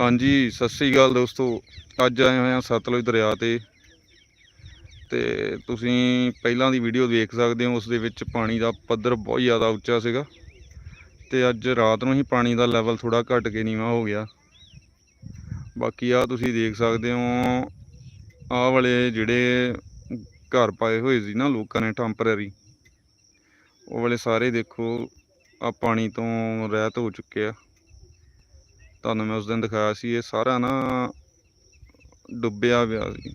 ਹਾਂਜੀ, ਸਤਿ ਸ੍ਰੀ ਅਕਾਲ ਦੋਸਤੋ। ਅੱਜ ਆਏ ਹੋਏ ਆ ਸਤਲੁਜ ਦਰਿਆ ਤੇ। ਤੇ ਤੁਸੀਂ ਪਹਿਲਾਂ ਦੀ ਵੀਡੀਓ ਦੇਖ ਸਕਦੇ ਹੋ, ਉਸ ਦੇ ਵਿੱਚ ਪਾਣੀ ਦਾ ਪੱਧਰ ਬਹੁਤ ਜ਼ਿਆਦਾ ਉੱਚਾ ਸੀਗਾ। ਤੇ ਅੱਜ ਰਾਤ ਨੂੰ ਹੀ ਪਾਣੀ ਦਾ ਲੈਵਲ ਥੋੜਾ ਘਟ ਕੇ ਨੀਵਾਂ ਹੋ ਗਿਆ। ਬਾਕੀ ਆ ਤੁਸੀਂ ਦੇਖ ਸਕਦੇ ਹੋ, ਆਹ ਵਾਲੇ ਜਿਹੜੇ ਘਰ ਪਾਏ ਹੋਏ ਸੀ ਨਾ ਲੋਕਾਂ ਨੇ ਟੈਂਪਰੇਰੀ ਉਹ ਵਾਲੇ ਸਾਰੇ ਦੇਖੋ ਆ ਪਾਣੀ ਤੋਂ ਰਹਿਤ ਹੋ ਚੁੱਕੇ ਆ। ਤੁਹਾਨੂੰ ਮੈਂ ਉਸ ਦਿਨ ਦਿਖਾਇਆ ਸੀ ਇਹ ਸਾਰਾ ਨਾ ਡੁੱਬਿਆ ਪਿਆ ਸੀ।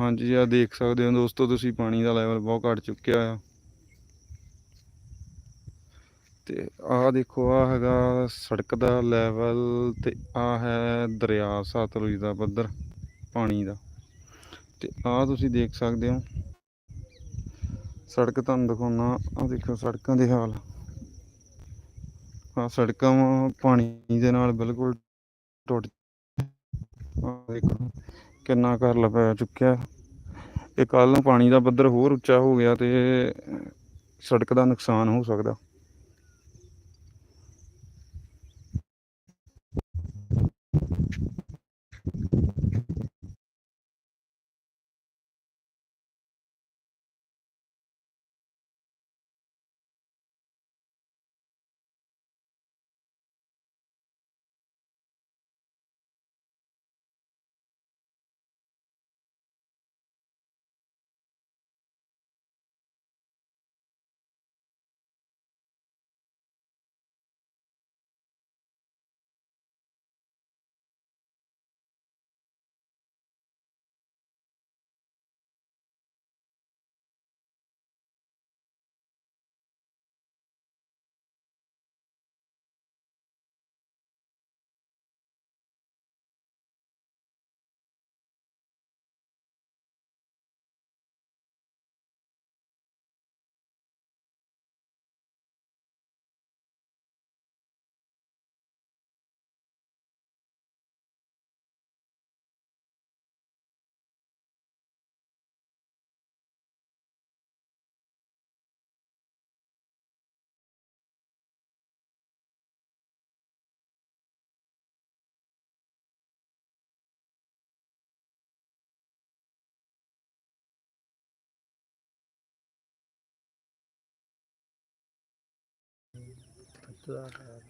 ਹਾਂਜੀ ਆ ਦੇਖ ਸਕਦੇ ਹੋ ਦੋਸਤੋ ਤੁਸੀਂ, ਪਾਣੀ ਦਾ ਲੈਵਲ ਬਹੁਤ ਘਟ ਚੁੱਕਿਆ ਆ। ਤੇ ਆਹ ਦੇਖੋ ਆ ਹੈਗਾ ਸੜਕ ਦਾ ਲੈਵਲ ਤੇ ਆ ਹੈ ਦਰਿਆ, ਸਤਲੁਜ ਦਾ ਪੱਧਰ, ਪਾਣੀ ਦਾ। ਤੇ ਆਹ ਤੁਸੀਂ ਦੇਖ ਸਕਦੇ ਹੋ। ਸੜਕ ਤੁਹਾਨੂੰ ਦਿਖਾਉਣਾ ਆ ਦੇਖੋ ਸੜਕਾਂ ਦੇ ਹਾਲ। ਆ ਸੜਕਾਂ ਵਾਂ ਪਾਣੀ ਦੇ ਨਾਲ ਬਿਲਕੁਲ ਟੁੱਟ ਆਹ ਦੇਖੋ। ਕਿੰਨਾ ਘਰ ਲਪੈ ਚੁੱਕਿਆ। ਇਹ ਕੱਲ ਨੂੰ ਪਾਣੀ ਦਾ ਪੱਧਰ ਹੋਰ ਉੱਚਾ ਹੋ ਗਿਆ ਤੇ ਸੜਕ ਦਾ ਨੁਕਸਾਨ ਹੋ ਸਕਦਾ।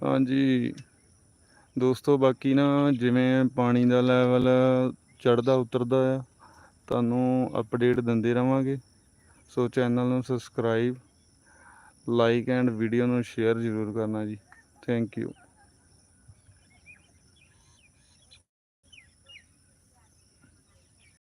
ਹਾਂਜੀ। ਦੋਸਤੋ, ਬਾਕੀ ਨਾ ਜਿਵੇਂ ਪਾਣੀ ਦਾ ਲੈਵਲ ਚੜਦਾ ਉਤਰਦਾ ਆ, ਤੁਹਾਨੂੰ ਅਪਡੇਟ ਦਿੰਦੇ ਰਵਾਂਗੇ। ਸੋ ਚੈਨਲ ਨੂੰ ਸਬਸਕ੍ਰਾਈਬ ਲਾਈਕ ਐਂਡ ਵੀਡੀਓ ਨੂੰ ਸ਼ੇਅਰ ਜ਼ਰੂਰ ਕਰਨਾ ਜੀ। Thank you